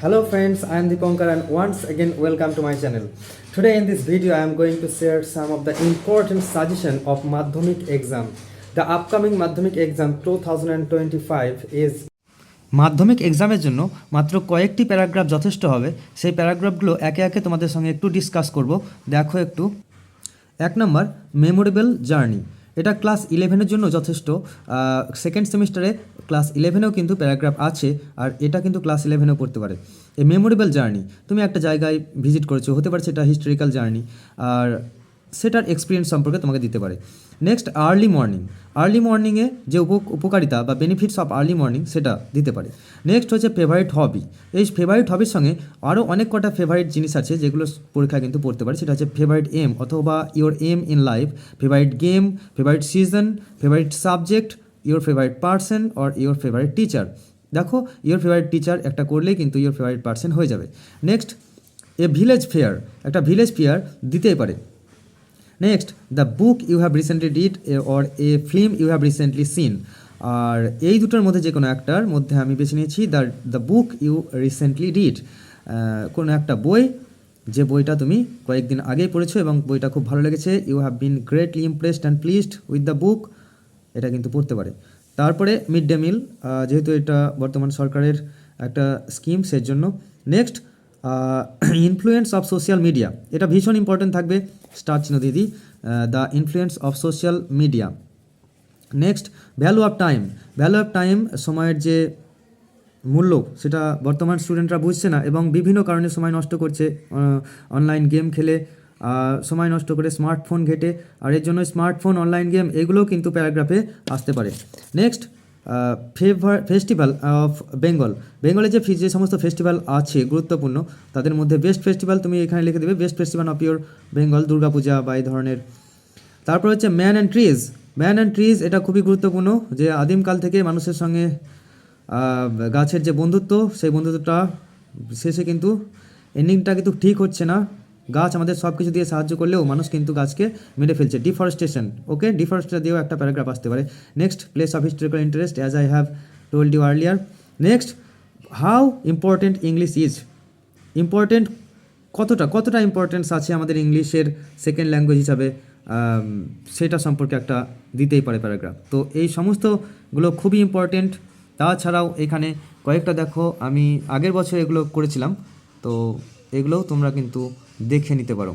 Hello friends, I am Dipankar and once again welcome to my channel. Today in this video I am going to share some of the important suggestion of Madhyamik exam. The upcoming Madhyamik exam 2025 is মাধ্যমিক এক্সামের জন্য মাত্র কয়েকটি paragraph যথেষ্ট হবে সেই প্যারাগ্রাফগুলো একে একে তোমাদের সঙ্গে একটু ডিসকাস করব দেখো একটু এক নম্বর মেমোরেবল জার্নি এটা ক্লাস ইলেভেনের জন্য যথেষ্ট। সেকেন্ড সেমিস্টারে ক্লাস ইলেভেনেও কিন্তু প্যারাগ্রাফ আছে, আর এটা কিন্তু ক্লাস ইলেভেনেও পড়তে পারে। এ মেমোরেবল জার্নি তুমি একটা জায়গায় ভিজিট করেছ, হতে পারে সেটা হিস্টোরিক্যাল জার্নি আর সেটার এক্সপিরিয়েন্স সম্পর্কে তোমাকে দিতে পারে। নেক্সট আর্লি মর্নিং আর্লি মর্নিংয়ে যে উপ, উপকারিতা বা বেনিফিটস অফ আর্লি মর্নিং সেটা দিতে পারে। নেক্সট হচ্ছে ফেভারিট হবি এই ফেভারিট হবির সঙ্গে আরও অনেক কটা ফেভারিট জিনিস আছে যেগুলো পরীক্ষায় কিন্তু পড়তে পারে। সেটা হচ্ছে ফেভারিট এম অথবা your aim in life favourite game favourite season favourite subject your favourite person or your favourite teacher দেখো ইওর ফেভারিট টিচার একটা করলেই কিন্তু ইওর ফেভারিট পার্সন হয়ে যাবে। নেক্সট এ ভিলেজ ফেয়ার একটা ভিলেজ ফেয়ার দিতেই পারে। Next the book you have recently did or a film you have recently seen আর এই দুটোর মধ্যে যে কোনো একটার মধ্যে আমি বেছে নিয়েছি the the book you recently did কোনো একটা বই, যে বইটা তুমি কয়েকদিন আগেই পড়েছো এবং বইটা খুব ভালো লেগেছে you have been greatly impressed and pleased with the book এটা কিন্তু পড়তে পারে। তারপরে মিড ডে মিল যেহেতু এটা বর্তমান সরকারের একটা স্কিম সেই জন্য next influence of social media এটা ভীষণ ইম্পর্টেন্ট থাকবে স্টার চিহ্ন দিদি। The influence of social media next value of time value of time সময়ের যে মূল্য, সেটা বর্তমান স্টুডেন্টরা বুঝছে না এবং বিভিন্ন কারণে সময় নষ্ট করছে। অনলাইন গেম খেলে সময় নষ্ট করে স্মার্টফোন ঘেটে, আর এর জন্য স্মার্টফোন অনলাইন গেম এগুলোও কিন্তু প্যারাগ্রাফে আসতে পারে। Next favour festival of Bengal বেঙ্গলে যে যে সমস্ত ফেস্টিভ্যাল আছে, গুরুত্বপূর্ণ, তাদের মধ্যে বেস্ট ফেস্টিভ্যাল তুমি এখানে লিখে দেবে best festival of your Bengal Durga Puja বা এই ধরনের। তারপর হচ্ছে man and trees man and trees এটা খুবই গুরুত্বপূর্ণ, যে আদিমকাল থেকে মানুষের সঙ্গে গাছের যে বন্ধুত্ব, সেই বন্ধুত্বটা শেষে কিন্তু এন্ডিংটা কিন্তু ঠিক হচ্ছে না। গাছ আমাদের সব কিছু দিয়ে সাহায্য করলেও মানুষ কিন্তু গাছকে মেরে ফেলছে। ডিফরেস্টেশন ওকে ডিফরেস্টেশন দিয়েও একটা প্যারাগ্রাফ আসতে পারে। Next place of historical interest as I have told you earlier next how important English is important কতটা? কতটা ইম্পর্টেন্স আছে আমাদের ইংলিশের সেকেন্ড ল্যাঙ্গুয়েজ হিসাবে? সেটা সম্পর্কে একটা দিতেই পারে প্যারাগ্রাফ তো এই সমস্তগুলো খুবই ইম্পর্টেন্ট তাছাড়াও এখানে কয়েকটা দেখো, আমি আগের বছর এগুলো করেছিলাম। তো এগুলোও তোমরা কিন্তু দেখে নিতে পারো।